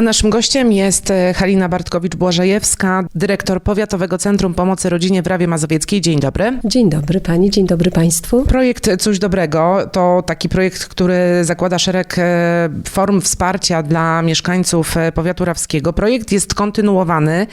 A naszym gościem jest e, Halina Bartkowicz-Błażejewska, dyrektor Powiatowego Centrum Pomocy Rodzinie w Rawie Mazowieckiej. Dzień dobry. Dzień dobry pani, dzień dobry państwu. Projekt Coś Dobrego to taki projekt, który zakłada szereg e, form wsparcia dla mieszkańców e, powiatu rawskiego. Projekt jest kontynuowany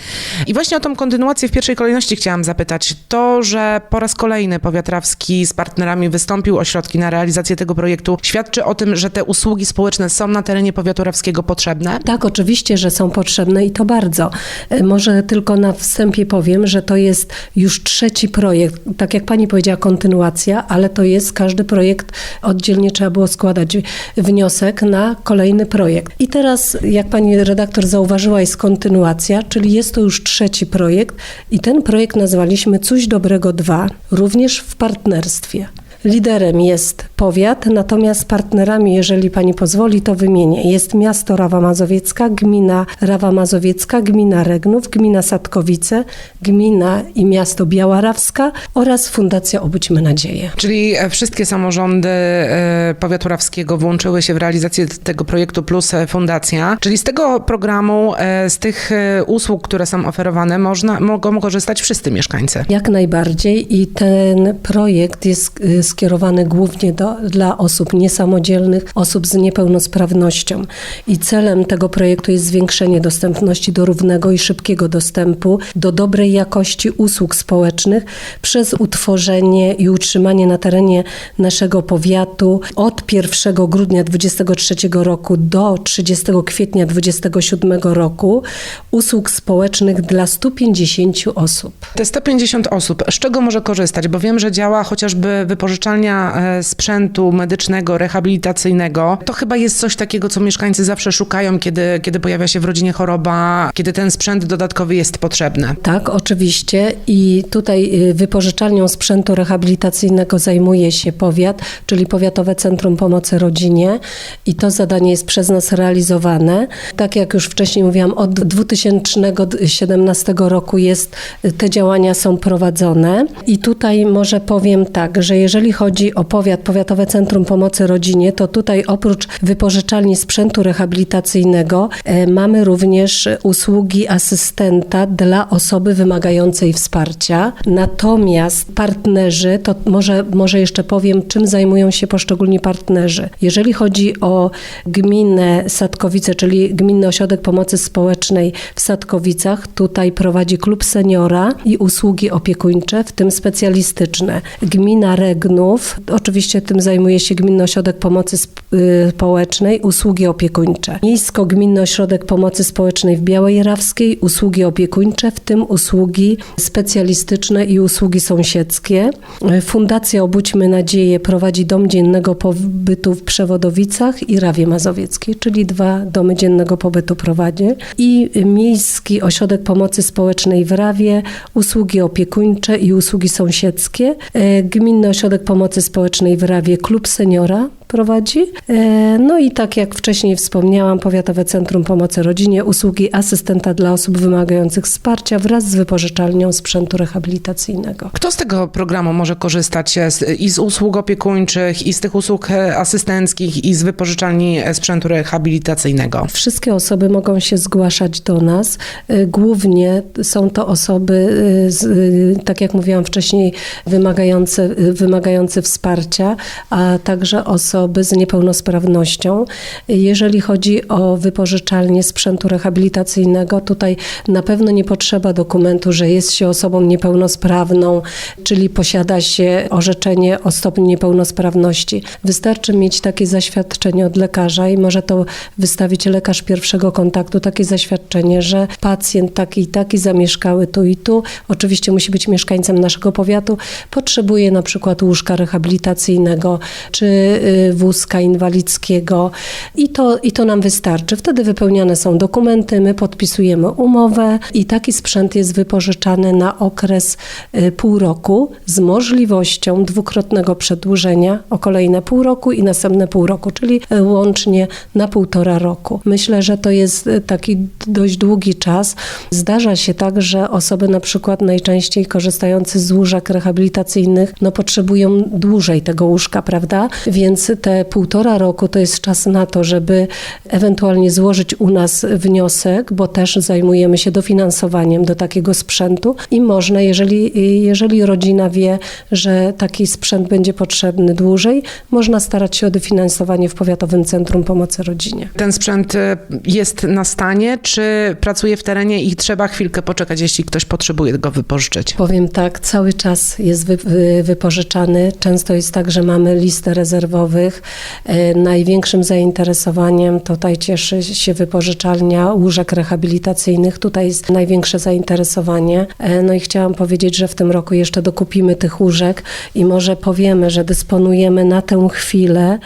i właśnie o tą kontynuację w pierwszej kolejności chciałam zapytać. To, że po raz kolejny powiat rawski z partnerami wystąpił o środki na realizację tego projektu, świadczy o tym, że te usługi społeczne są na terenie powiatu rawskiego potrzebne? Tak, oczywiście, że są potrzebne i to bardzo. E, Może tylko na wstępie powiem, że to jest już trzeci projekt. Tak jak pani powiedziała, kontynuacja, ale to jest każdy projekt oddzielnie trzeba było składać wniosek na kolejny projekt. I teraz, jak pani redaktor zauważyła, jest kontynuacja, czyli jest to już trzeci projekt i ten projekt nazwaliśmy Coś Dobrego 2, również w partnerstwie. Liderem jest powiat, natomiast partnerami, jeżeli pani pozwoli, to wymienię. Jest miasto Rawa Mazowiecka, gmina Rawa Mazowiecka, gmina Regnów, gmina Sadkowice, gmina i miasto Biała Rawska oraz Fundacja Obudźmy Nadzieję. Czyli e, wszystkie samorządy e, powiatu rawskiego włączyły się w realizację tego projektu plus e, fundacja. Czyli z tego programu, z tych usług, które są oferowane, można, mogą korzystać wszyscy mieszkańcy. Jak najbardziej i ten projekt jest skierowany głównie do, dla osób niesamodzielnych, osób z niepełnosprawnością. I celem tego projektu jest zwiększenie dostępności do równego i szybkiego dostępu do dobrej jakości usług społecznych przez utworzenie i utrzymanie na terenie naszego powiatu od 1 grudnia 2023 roku do 30 kwietnia 2027 roku usług społecznych dla 150 osób. Te 150 osób, z czego może korzystać? Bo wiem, że działa chociażby wypożyczalnia e, sprzętu medycznego, rehabilitacyjnego. To chyba jest coś takiego, co mieszkańcy zawsze szukają, kiedy, kiedy pojawia się w rodzinie choroba, kiedy ten sprzęt dodatkowy jest potrzebny. Tak, oczywiście. I tutaj y, wypożyczalnią sprzętu rehabilitacyjnego zajmuje się powiat, czyli Powiatowe Centrum Pomocy Rodzinie. I to zadanie jest przez nas realizowane. Tak jak już wcześniej mówiłam, od 2017 roku jest, y, te działania są prowadzone. I tutaj może powiem tak, że jeżeli chodzi o powiat, Powiatowe Centrum Pomocy Rodzinie, to tutaj oprócz wypożyczalni sprzętu rehabilitacyjnego e, mamy również usługi asystenta dla osoby wymagającej wsparcia. Natomiast partnerzy, to może, może jeszcze powiem, czym zajmują się poszczególni partnerzy. Jeżeli chodzi o gminę Sadkowice, czyli Gminny Ośrodek Pomocy Społecznej w Sadkowicach, tutaj prowadzi klub seniora i usługi opiekuńcze, w tym specjalistyczne. Gmina Regnów, oczywiście tym zajmuje się Gminny Ośrodek Pomocy y, Społecznej, usługi opiekuńcze. Miejsko-Gminny Ośrodek Pomocy Społecznej w Białej Rawskiej, usługi opiekuńcze, w tym usługi specjalistyczne i usługi sąsiedzkie. Fundacja Obudźmy Nadzieję prowadzi dom dziennego pobytu w Przewodowicach i Rawie Mazowieckiej, czyli dwa domy dziennego pobytu prowadzi. I Miejski Ośrodek Pomocy Społecznej w Rawie, usługi opiekuńcze i usługi sąsiedzkie. E, Gminny Ośrodek Pomocy Społecznej w Rawie, Klub Seniora prowadzi. E, No i tak jak wcześniej wspomniałam, Powiatowe Centrum Pomocy Rodzinie, usługi asystenta dla osób wymagających wsparcia wraz z wypożyczalnią sprzętu rehabilitacyjnego. Kto z tego programu może korzystać e, i z usług opiekuńczych, i z tych usług e, asystenckich, i z wypożyczalni sprzętu rehabilitacyjnego? Wszystkie osoby mogą się zgłaszać do nas. Głównie są to osoby, tak jak mówiłam wcześniej, wymagające, wymagające wsparcia, a także osoby z niepełnosprawnością. Jeżeli chodzi o wypożyczalnię sprzętu rehabilitacyjnego, tutaj na pewno nie potrzeba dokumentu, że jest się osobą niepełnosprawną, czyli posiada się orzeczenie o stopniu niepełnosprawności. Wystarczy mieć takie zaświadczenie od lekarza i może to wystawić lekarz pierwszego kontaktu, takie zaświadczenie, że pacjent taki i taki zamieszkały tu i tu, oczywiście musi być mieszkańcem naszego powiatu, potrzebuje na przykład łóżka rehabilitacyjnego czy y, wózka inwalidzkiego i to, i to nam wystarczy. Wtedy wypełniane są dokumenty, my podpisujemy umowę i taki sprzęt jest wypożyczany na okres y, pół roku z możliwością dwukrotnego przedłużenia o kolejne pół roku i następne pół roku, czyli y, łącznie na półtora roku. Myślę, że to jest y, taki dość długi czas. Zdarza się tak, że osoby na przykład najczęściej korzystające z łóżek rehabilitacyjnych no, potrzebują dłużej tego łóżka, prawda? Więc te półtora roku to jest czas na to, żeby ewentualnie złożyć u nas wniosek, bo też zajmujemy się dofinansowaniem do takiego sprzętu i można, jeżeli, jeżeli rodzina wie, że taki sprzęt będzie potrzebny dłużej, można starać się o dofinansowanie w Powiatowym Centrum Pomocy Rodzinie. Ten sprzęt e, jest na stanie, czy pracuje w terenie i trzeba chwilkę poczekać, jeśli ktoś potrzebuje go wypożyczyć? Powiem tak, cały czas jest wy, wy, wypożyczany. Często jest tak, że mamy listę rezerwowych. E, największym zainteresowaniem tutaj cieszy się wypożyczalnia łóżek rehabilitacyjnych. Tutaj jest największe zainteresowanie. E, no i chciałam powiedzieć, że w tym roku jeszcze dokupimy tych łóżek i może powiemy, że dysponujemy na tę chwilę.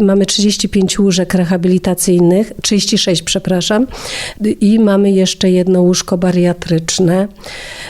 Mamy 35 łóżek rehabilitacyjnych, 36, przepraszam, i mamy jeszcze jedno łóżko bariatryczne.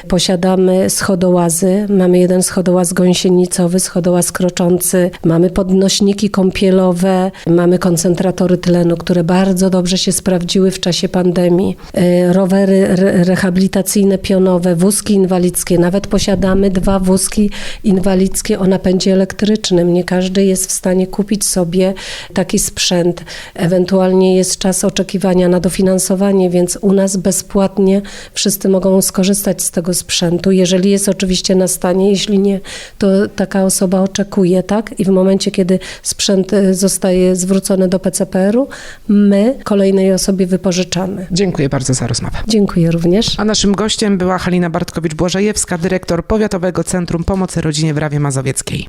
Posiadamy schodołazy, mamy jeden schodołaz gąsienicowy, schodołaz kroczący, mamy podnośniki kąpielowe, mamy koncentratory tlenu, które bardzo dobrze się sprawdziły w czasie pandemii, E, rowery re- rehabilitacyjne pionowe, wózki inwalidzkie, nawet posiadamy dwa wózki inwalidzkie o napędzie elektrycznym. Nie każdy jest w stanie kupić sobie taki sprzęt. Ewentualnie jest czas oczekiwania na dofinansowanie, więc u nas bezpłatnie wszyscy mogą skorzystać z tego sprzętu, jeżeli jest oczywiście na stanie, jeśli nie, to taka osoba oczekuje, tak? I w momencie, kiedy sprzęt e, zostaje zwrócony do PCPR-u, my kolejnej osobie wypożyczamy. Dziękuję bardzo za rozmowę. Dziękuję również. A naszym gościem była Halina Bartkowicz-Błażejewska, dyrektor Powiatowego Centrum Pomocy Rodzinie w Rawie Mazowieckiej.